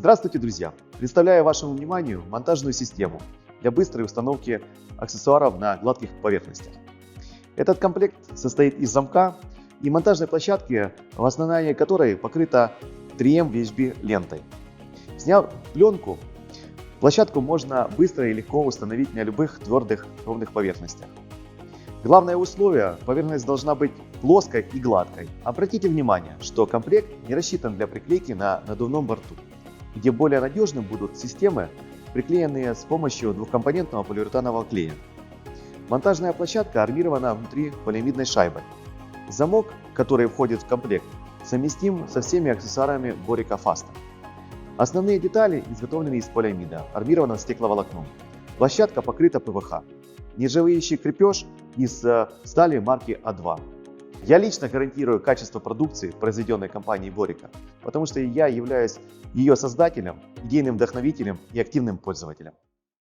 Здравствуйте, друзья! Представляю вашему вниманию монтажную систему для быстрой установки аксессуаров на гладких поверхностях. Этот комплект состоит из замка и монтажной площадки, в основании которой покрыта 3М VHB лентой. Сняв пленку, площадку можно быстро и легко установить на любых твердых ровных поверхностях. Главное условие – поверхность должна быть плоской и гладкой. Обратите внимание, что комплект не рассчитан для приклейки на надувном борту, где более надежным будут системы, приклеенные с помощью двухкомпонентного полиуретанового клея. Монтажная площадка армирована внутри полиамидной шайбой. Замок, который входит в комплект, совместим со всеми аксессуарами Борика Фаста. Основные детали изготовлены из полиамида, армированы стекловолокном. Площадка покрыта ПВХ. Нержавеющий крепеж из э, стали марки А2. Я лично гарантирую качество продукции, произведенной компанией Борика, потому что я являюсь ее создателем, идейным вдохновителем и активным пользователем.